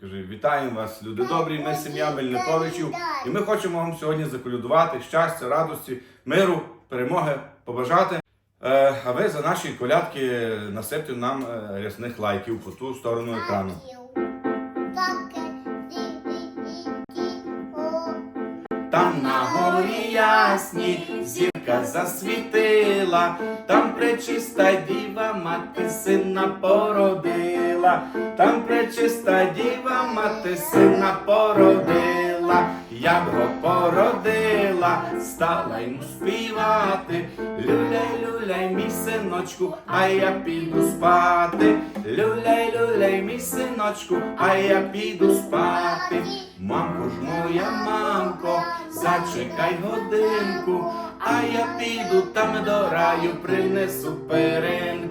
Каже, вітаємо вас, люди добрі, ми сім'я Мельниковичів. І ми хочемо вам сьогодні заколядувати щастя, радості, миру, перемоги побажати. Е, а ви за наші колядки насипте нам е, рясних лайків по ту сторону екрану. Там на горі ясні зірка засвітила, там пречиста діва мати сина породила, там пречиста діва мати сина породила, як го породила, стала йому співати. Люляй, люляй, мій синочку, а я піду спати. Люляй, люляй, мій синочку, а я піду спати. Мамко ж моя мамко, зачекай годинку, а я піду там до раю, принесу перинку,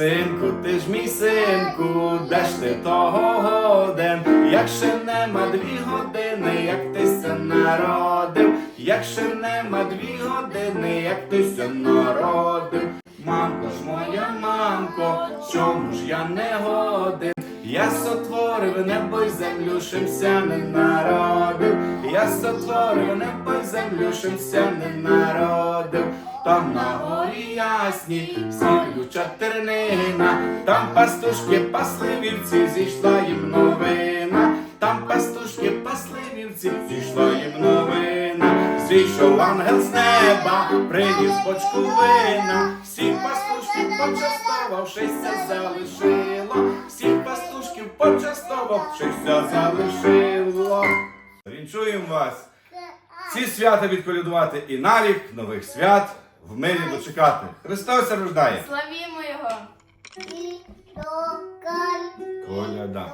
Синку, ти ж мій синку, де ж ти того годен? Як ще нема дві години, як ти ся народив, як ще нема дві години, як ти ся народив. Мамко ж моя мамко, чому ж я не годен? Я сотворив небо й землю, шимся не народив. Я сотворив небо й землю, шимся не народив. Там на горі ясні, сілюча тернина, там пастушки пасли вівці, зійшла їм новина. Там пастушки пасли вівці, зійшла їм новина. Зійшов ангел з неба, приніс бочку вина. Всіх пастушків почастував, шестя почастував, шестя залишило. Вінчуємо вас. Ці свята відколядувати і навік нових свят в мирі дочекати. Христос рождає. Славімо його! Коляда.